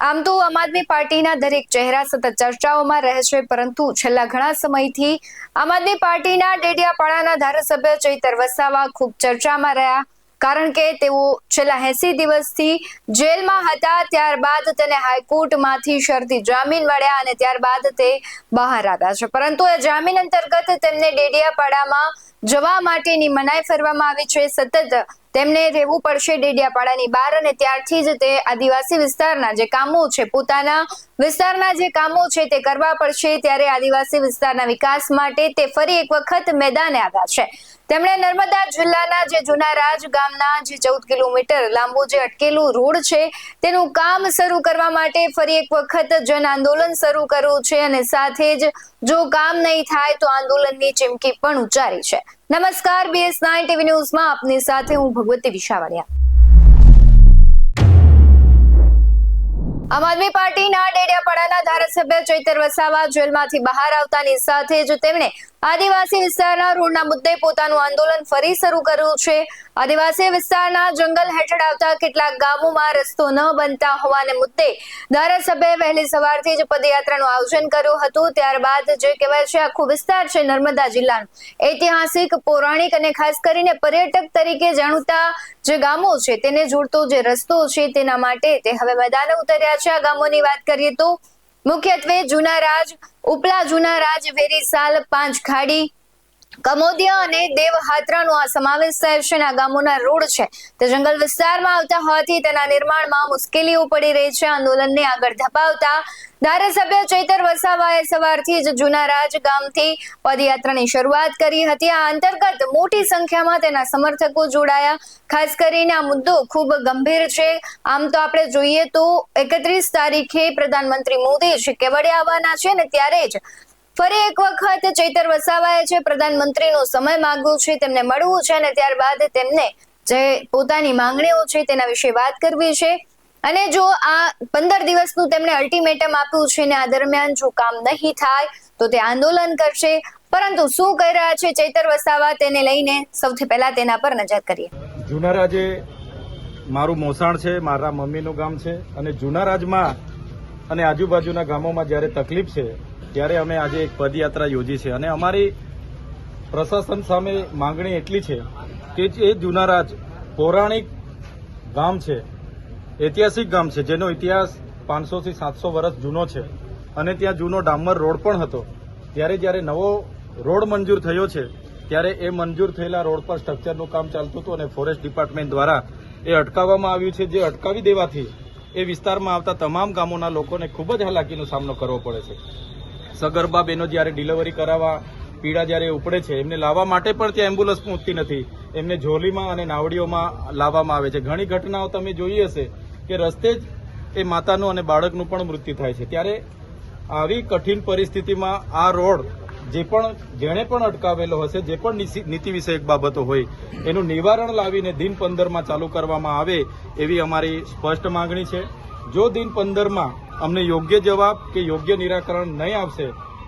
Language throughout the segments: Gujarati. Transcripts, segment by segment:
આમ તો આમ આદમી પાર્ટીના દરેક ચહેરા સતત ચર્ચાઓમાં રહે છે, પરંતુ છેલ્લા ઘણા સમયથી આમ આદમી પાર્ટીના ડેડિયાપાડાના ધારાસભ્ય ચૈતર વસાવા ખૂબ ચર્ચામાં રહ્યા, કારણ કે તેઓ છેલ્લા એસી દિવસથી જેલમાં હતા, ત્યારબાદ તેને હાઈકોર્ટમાંથી શરતી જામીન મળ્યા અને ત્યારબાદ તે બહાર આવ્યા છે. પરંતુ એ જામીન અંતર્ગત તેમને ડેડિયાપાડામાં જવા માટેની મનાઈ ફરવામાં આવી છે. સતત તેમને રહેવું પડશે ડેડિયાપાડાની બહાર અને ત્યારથી જ તે આદિવાસી વિસ્તારના જે કામો છે, પોતાના વિસ્તારના જે કામો છે તે કરવા પડશે. ત્યારે આદિવાસી વિસ્તારના વિકાસ માટે તે ફરી એક વખત મેદાને આવ્યા છે. તેમણે નર્મદા જિલ્લાના જે જૂના રાજ ગામના જે ચૌદ કિલોમીટર લાંબુ જે અટકેલું રોડ છે, તેનું કામ શરૂ કરવા માટે ફરી એક વખત જન આંદોલન શરૂ કર્યું છે અને સાથે જ જો કામ નહીં થાય તો આંદોલનની ચીમકી પણ ઉચ્ચારી છે. નમસ્કાર બીએસ નાઇન ટીવી ન્યૂઝમાં આપની સાથે હું ભગવતી વિશાવાડિયા આમ આદમી પાર્ટીના ડેડિયાપાડાના ધારાસભ્ય ચૈતર વસાવા જેલમાંથી બહાર આવતાની સાથે જ તેમણે આદિવાસી વિસ્તારના રોડના મુદ્દે પોતાનું આંદોલન ફરી શરૂ કર્યું છે. આદિવાસી વિસ્તારના જંગલ હેઠળ આવતા કેટલાક ગામોમાં રસ્તો ન બનતા હોવાને મુદ્દે ધારાસભ્યએ વહેલી સવારથી જ પદયાત્રાનું આયોજન કર્યું હતું. ત્યારબાદ જે કહેવાય છે, આખો વિસ્તાર છે નર્મદા જિલ્લાનો. ઐતિહાસિક, પૌરાણિક અને ખાસ કરીને પર્યટક તરીકે જાણીતા જે ગામો છે, તેને જોડતો જે રસ્તો છે, તેના માટે તે હવે મેદાને ઉતર્યા છે. આ ગામોની વાત કરીએ તો મુખ્યત્વે જૂના રાજ ઉપલા જૂના રાજ વેરીસાલ પાંચ ખાડી કમોદિયા અને દેવહાત્રાનો આ સમાવેશ થયો છે આ ગામોના રોડ છે. તે જંગલ વિસ્તારમાં આવતા હોવાથી તેના નિર્માણમાં મુશ્કેલીઓ પડી રહી છે. આંદોલનને આગળ ધપાવતા ધારાસભ્ય ચૈતર વસાવાએ સવારથી જ જૂના રાજ ગામથી પદયાત્રાની શરૂઆત કરી હતી. આ અંતર્ગત મોટી સંખ્યામાં તેના સમર્થકો જોડાયા. ખાસ કરીને આ મુદ્દો ખૂબ ગંભીર છે. આમ તો આપણે જોઈએ તો એકત્રીસ તારીખે પ્રધાનમંત્રી મોદી છે કેવડિયા આવવાના છે ને ત્યારે જ ફરી એક વખત ચૈતર વસાવાએ છે, પ્રધાનમંત્રીનો સમય માંગ્યો છે, તેમને મળવું છે અને ત્યારબાદ તેમને જે પોતાની માંગણીઓ છે, તેના વિશે વાત કરવી છે. અને જો આ પંદર દિવસનું તેમણે અલ્ટિમેટમ આપ્યું છે ને આ દરમિયાન જો કામ નહીં થાય, તો તે આંદોલન કરશે. પરંતુ શું કહી રહ્યા છે ચૈતર વસાવા, તેને લઈને સૌથી પહેલા તેના પર નજર કરીએ. જૂના જે મારું મોસાણ છે, મારા મમ્મીનું ગામ છે. અને જૂના રાજમાં અને આજુબાજુના ગામોમાં જ્યારે તકલીફ છે ત્યારે અમે આજે એક પદયાત્રા યોજી છે અને અમારી પ્રશાસન સામે માંગણી એટલી છે કે જે જૂના રાજ પૌરાણિક ગામ છે, ઐતિહાસિક ગામ છે, જેનો ઇતિહાસ પાંચસોથી સાતસો વર્ષ જૂનો છે અને ત્યાં જૂનો ડામર રોડ પણ હતો. ત્યારે જ્યારે નવો રોડ મંજૂર થયો છે, ત્યારે એ મંજૂર થયેલા રોડ પર સ્ટ્રક્ચરનું કામ ચાલતું હતું અને ફોરેસ્ટ ડિપાર્ટમેન્ટ દ્વારા એ અટકાવવામાં આવ્યું છે. જે અટકાવી દેવાથી એ વિસ્તારમાં આવતા તમામ ગામોના લોકોને ખૂબ જ હાલાકીનો સામનો કરવો પડે છે. સગર્ભા બહેનો જ્યારે ડિલિવરી કરાવવા પીડા જ્યારે ઉપડે છે, એમને લાવવા માટે પણ ત્યાં એમ્બ્યુલન્સ પહોંચતી નથી. એમને ઝોલીમાં અને નાવડીઓમાં લાવવામાં આવે છે. ઘણી ઘટનાઓ તમે જોઈ હશે કે રસ્તે જ એ માતાનું અને બાળકનું પણ મૃત્યુ થાય છે. ત્યારે આવી કઠિન પરિસ્થિતિમાં આ રોડ જે પણ, જેણે પણ અટકાવેલો હશે, જે પણ નીતિ- વિષયક બાબતો હોય, એનું નિવારણ લાવીને દિન પંદરમાં ચાલુ કરવામાં આવે એવી અમારી સ્પષ્ટ માંગણી છે. જો દિન પંદરમાં અમને યોગ્ય જવાબ કે યોગ્ય નિરાકરણ નહીં આવશે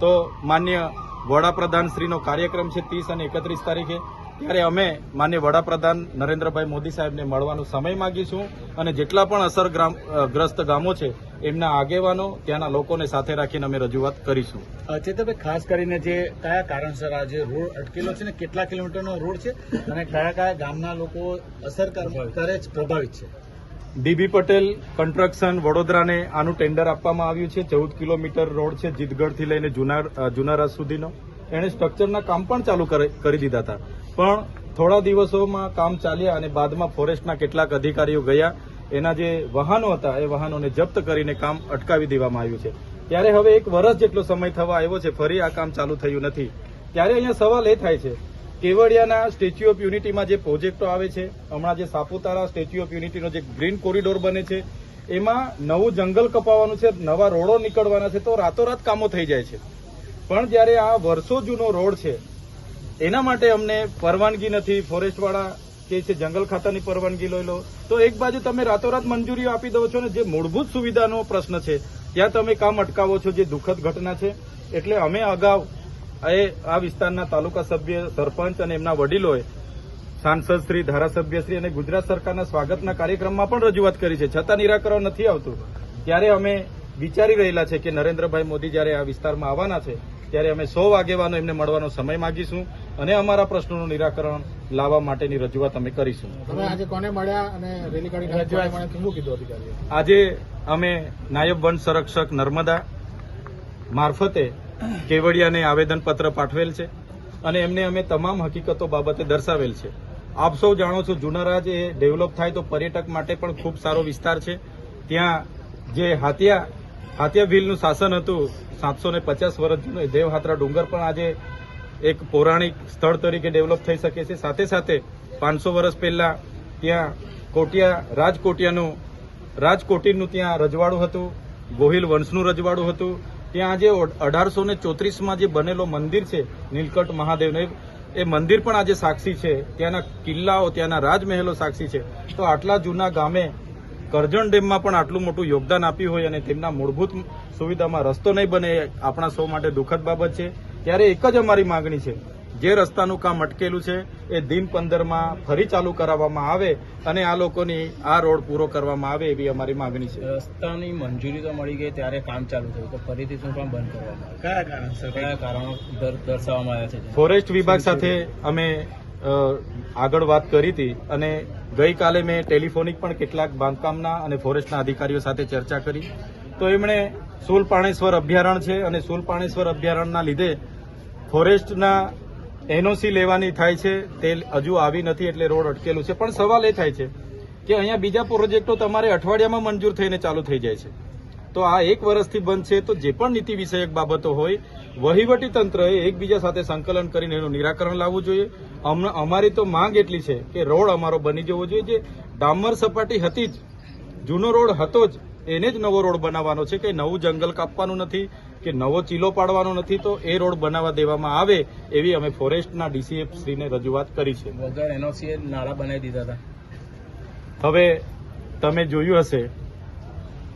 તો માન્ય વડાપ્રધાન શ્રીનો કાર્યક્રમ છે ત્રીસ અને એકત્રીસ તારીખે. ત્યારે અમે માન્ય વડાપ્રધાન નરેન્દ્રભાઈ મોદી સાહેબને મળવાનો સમય માગીશું અને જેટલા પણ અસરગ્રસ્ત ગામો છે એમના આગેવાનો ત્યાંના લોકોને સાથે રાખીને અમે રજૂઆત કરીશું. ચેતભાઈ ખાસ કરીને જે કયા કારણસર આ જે રોડ અટકેલો છે ને કેટલા કિલોમીટરનો રોડ છે અને કયા કયા ગામના લોકો અસર કરે પ્રભાવિત છે? ડીબી પટેલ કન્સ્ટ્રક્શન વડોદરાને આનું ટેન્ડર આપવામાં આવ્યું છે. ચૌદ કિલોમીટર રોડ છે જીતગઢથી લઈને જુના જુનારાજ સુધીનો. એણે સ્ટ્રક્ચરના કામ પણ ચાલુ કરી દીધા હતા. પણ થોડા દિવસોમાં કામ ચાલ્યા અને બાદમાં ફોરેસ્ટના કેટલાક અધિકારીઓ ગયા. એના જે વાહનો હતા, એ વાહનોને જપ્ત કરીને કામ અટકાવી દેવામાં આવ્યું છે. ત્યારે હવે એક વર્ષ જેટલો સમય થવા આવ્યો છે, ફરી આ કામ ચાલુ થયું નથી. ત્યારે અહીંયા સવાલ એ થાય છે કેવડિયાના સ્ટેચ્યુ ઓફ યુનિટીમાં જે પ્રોજેક્ટો આવે છે, હમણાં જે સાપુતારા સ્ટેચ્યુ ઓફ યુનિટીનો જે ગ્રીન કોરિડોર બને છે, એમાં નવું જંગલ કપાવવાનું છે, નવા રોડો નીકળવાના છે, તો રાતોરાત કામો થઈ જાય છે. પણ જ્યારે આ વર્ષો જૂનો રોડ છે, એના માટે અમને પરવાનગી નથી, ફોરેસ્ટવાળા કે છે જંગલ ખાતાની પરવાનગી લઈ લો, તો એક બાજુ તમે રાતોરાત મંજૂરીઓ આપી દો છો ને, જે મૂળભૂત સુવિધાનો પ્રશ્ન છે, ત્યાં તમે કામ અટકાવો છો, જે દુઃખદ ઘટના છે, એટલે અમે અગાઉ એ આ વિસ્તારના તાલુકા સભ્ય સરપંચ અને એમના વડીલોએ સાંસદ શ્રી ધારાસભ્ય શ્રી અને ગુજરાત સરકારના સ્વાગતના કાર્યક્રમમાં પણ રજૂઆત કરી છે. છતાં નિરાકરણ નથી આવતું. ત્યારે અમે વિચારી રહેલા છે કે નરેન્દ્રભાઈ મોદી જ્યારે આ વિસ્તારમાં આવવાના છે ત્યારે અમે સો આગેવાનો એમને મળવાનો સમય માંગીશું અને અમારા પ્રશ્નોનું નિરાકરણ લાવવા માટેની રજૂઆત અમે કરીશું. તમે આજે કોને મળ્યા અને રેલી કાઢી રજૂઆત. મળ્યા? શું કીધું અધિકારીએ આજે અમે નાયબ વન સંરક્ષક નર્મદા મારફતે કેવડિયાને આવેદનપત્ર પાઠવેલ છે અને એમને અમે તમામ હકીકતો બાબતે દર્શાવેલ છે. આપ સૌ જાણો છો જુનારાજ એ ડેવલપ થાય તો પર્યટક માટે પણ ખૂબ સારો વિસ્તાર છે. ત્યાં જે હાતિયા હાતિયા ભીલનું શાસન હતું સાતસો ને પચાસ વર્ષ જૂનું દેવહાત્રા ડુંગર પણ આજે એક પૌરાણિક સ્થળ તરીકે ડેવલપ થઈ શકે છે. સાથે સાથે પાંચસો વર્ષ પહેલા ત્યાં કોટિયા, રાજકોટિયાનું રાજકોટીનું ત્યાં રજવાડું હતું, ગોહિલ વંશનું રજવાડું હતું. ત્યાં જે અઢારસો ને ચોત્રીસમાં જે બનેલો મંદિર છે, નીલકંઠ મહાદેવને, એ- મંદિર પણ આજે સાક્ષી છે. ત્યાંના કિલ્લાઓ, ત્યાંના રાજમહેલો સાક્ષી છે. તો આટલા જૂના ગામે કરજણ ડેમમાં પણ આટલું મોટું યોગદાન આપ્યું હોય અને તેમના મૂળભૂત સુવિધામાં રસ્તો નહીં બને આપણા સૌ માટે દુઃખદ બાબત છે. ત્યારે એક જ અમારી માગણી છે. જે રસ્તાનું કામ અટકેલું છે એ દિન પંદરમાં ફરી ચાલુ કરાવવામાં આવે અને આ લોકોની આ રોડ પૂરો કરવામાં આવે એવી અમારી માંગણી છે. રસ્તાની મંજૂરી તો મળી ગઈ ત્યારે કામ ચાલુ થયું તો ફરીથી શું કામ બંધ કરવામાં કયા કારણસર કયા કારણો દર્શાવવામાં આવ્યા છે ફોરેસ્ટ વિભાગ સાથે અમે આગળ વાત કરી હતી અને ગઈકાલે મેં ટેલિફોનિક પણ કેટલાક બાંધકામના અને ફોરેસ્ટના અધિકારીઓ સાથે ચર્ચા કરી. તો એમણે સુલપાણેશ્વર અભયારણ્ય છે અને સુલપાણેશ્વર અભયારણ્યના લીધે ફોરેસ્ટના એનઓસી લેવાની થાય છે, તે હજુ આવી નથી એટલે રોડ અટકેલું છે. પણ સવાલ એ થાય છે કે અહીંયા બીજા પ્રોજેક્ટો તમારે અઠવાડિયામાં મંજૂર થઈને ચાલુ થઈ જાય છે. તો આ એક વર્ષથી બંધ છે, તો જે પણ નીતિ વિષયક બાબતો હોય, વહીવટી તંત્રએ એકબીજા સાથે સંકલન કરીને એનું નિરાકરણ લાવવું જોઈએ. અમ- અમારી તો માંગ એટલી છે કે રોડ અમારો બની જવો જોઈએ. જે ડામર સપાટી હતી જ, જૂનો રોડ હતો જ એને જ નવો રોડ બનાવવાનો છે કે નવું જંગલ કાપવાનું નથી કે નવો ચીલો પાડવાનો નથી તો એ રોડ બનાવવા દેવામાં આવે એવી અમે ફોરેસ્ટના ડીસીએફ શ્રીને રજૂઆત કરી છે. વગર નાળા બનાવી દીધા હતા. હવે તમે જોયું હશે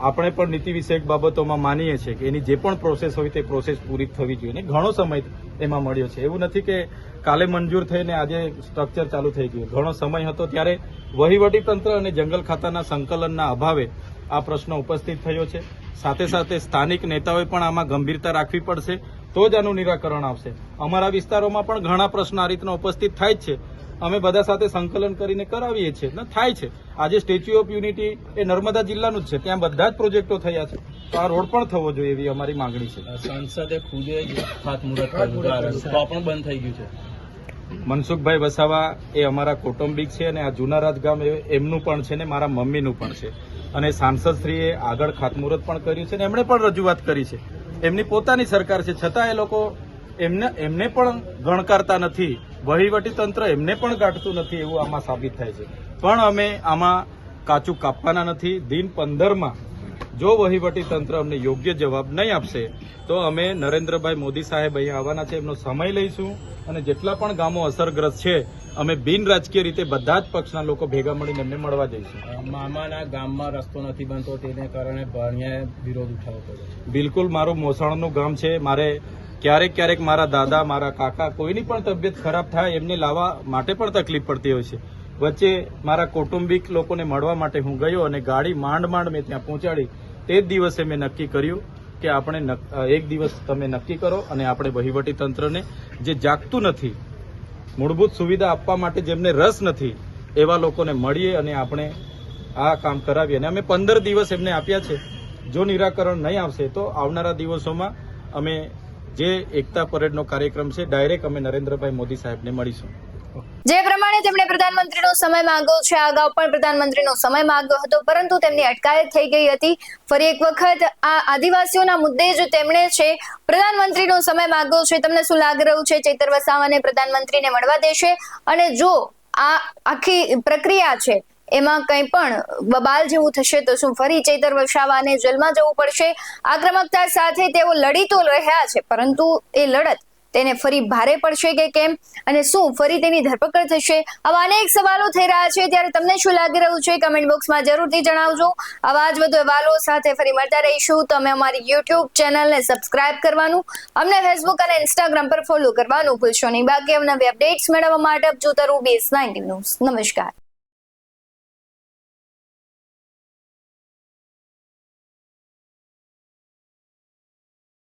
આપણે પણ નીતિ વિષયક બાબતોમાં માનીએ છીએ કે એની જે પણ પ્રોસેસ હોય તે પ્રોસેસ પૂરી થવી જોઈએ અને ઘણો સમય એમાં મળ્યો છે. એવું નથી કે કાલે મંજૂર થઈને આજે સ્ટ્રક્ચર ચાલુ થઈ ગયું. ઘણો સમય હતો ત્યારે વહીવટી તંત્ર અને જંગલ ખાતાના સંકલનના અભાવે આ પ્રશ્ન ઉપસ્થિત થયો છે. સાથે સાથે સ્થાનિક નેતાઓએ પણ આમાં ગંભીરતા રાખવી પડશે તો જ આનું નિરાકરણ આવશે. અમારા વિસ્તારોમાં પણ ઘણા પ્રશ્નો આ રીતના ઉપસ્થિત થાય છે. અમે બધા સાથે સંકલન કરીને કરાવીએ છીએ. ને થાય છે. આજે સ્ટેચ્યુ ઓફ યુનિટી એ નર્મદા જિલ્લાનું જ છે. ત્યાં બધા જ પ્રોજેક્ટો થયા છે. તો આ રોડ પણ થવો જોઈએ એવી અમારી માંગણી છે. સંસદે ખુદે જ ખાતમુહૂર્ત પણ બંધ થઈ ગયું છે. મનસુખભાઈ વસાવા એ અમારા કૌટુંબિક છે અને આ જુનારાજ ગામ એ- એમનું પણ છે ને મારા મમ્મીનું પણ છે. અને સાંસદશ્રીએ આગળ ખાતમુહૂર્ત પણ કર્યું છે ને એમણે પણ રજૂઆત કરી છે. એમની પોતાની સરકાર છે. છતાં એ લોકો એમને એમને પણ ગણકારતા નથી. વહીવટી તંત્ર એમને પણ ગાંઠતું નથી એવું આમાં સાબિત થાય છે. પણ અમે આમાં કાચું કાપવાના નથી. દિન પંદરમાં જો વહીવટી તંત્ર અમને યોગ્ય જવાબ નહીં આપશે તો અમે નરેન્દ્રભાઈ મોદી સાહેબ અહીંયા આવવાના છે એમનો સમય લઈશું અને જેટલા પણ ગામો અસરગ્રસ્ત છે અમે બિન રાજકીય રીતે બધા જ પક્ષના લોકો ભેગા મળીને એમને મળવા જઈશું. મામાના ગામમાં રસ્તો નથી બનતો તેને કારણે ભાણિયાએ વિરોધ ઉઠાવવો પડ્યો બિલકુલ મારું મોસાણનું ગામ છે મારે ક્યારેક ક્યારેક મારા દાદા મારા કાકા કોઈની પણ તબિયત ખરાબ થાય એમને લાવવા માટે પણ તકલીફ પડતી હોય છે. વચ્ચે મારા કૌટુંબિક લોકોને મળવા માટે હું ગયો અને ગાડી માંડ માંડ મેં ત્યાં પહોંચાડી. તે જ દિવસે મેં નક્કી કર્યું કે આપણે એક દિવસ તમે નક્કી કરો અને આપણે વહીવટી તંત્રને જે જાગતું નથી, મૂળભૂત સુવિધા આપવા માટે જેમને રસ નથી, એવા લોકોને મળીએ અને આપણે આ કામ કરાવીએ. અને અમે પંદર દિવસ એમને આપ્યા છે. જો નિરાકરણ નહીં આવશે, તો આવનારા દિવસોમાં અમે જે એકતા પરેડનો કાર્યક્રમ છે, ડાયરેક્ટ અમે નરેન્દ્રભાઈ મોદી સાહેબને મળીશું. જે પ્રમાણે તેમણે પ્રધાનમંત્રીનો સમય માંગ્યો છે, અગાઉ પણ પ્રધાનમંત્રીનો સમય માંગ્યો હતો, પરંતુ તેમની અટકાયત થઈ ગઈ હતી. ફરી એક વખત આ આદિવાસીઓના મુદ્દે જ તેમણે છે, પ્રધાનમંત્રીનો સમય માંગ્યો છે. તમને શું લાગી રહ્યું છે? ચૈતર વસાવાને પ્રધાનમંત્રીને મળવા દેશે? અને જો આ આખી પ્રક્રિયા છે, એમાં કંઈ પણ બબાલ જેવું થશે, તો શું ફરી ચૈતર વસાવાને જેલમાં જવું પડશે? આક્રમકતા સાથે તેઓ લડી તો રહ્યા છે, પરંતુ એ લડત તેને ફરી ભારે પડશે કે કેમ? અને શું ફરી તેની ધરપકડ થશે? આવા અનેક સવાલો થઈ રહ્યા છે. ત્યારે તમને શું લાગી રહ્યું છે? કમેન્ટ બોક્સમાં જરૂરથી જણાવજો. આવા જ વધુ અહેવાલો સાથે ફરી મળતા રહીશું. તમે અમારી યુટ્યુબ ચેનલને સબસ્ક્રાઇબ કરવાનું, અમને ફેસબુક અને ઇન્સ્ટાગ્રામ પર ફોલો કરવાનું ભૂલશો નહીં. બાકી અમને અપડેટ્સ મેળવવા માટે જોતા રહો બીએસ નાઇન્ટી ન્યૂઝ નમસ્કાર.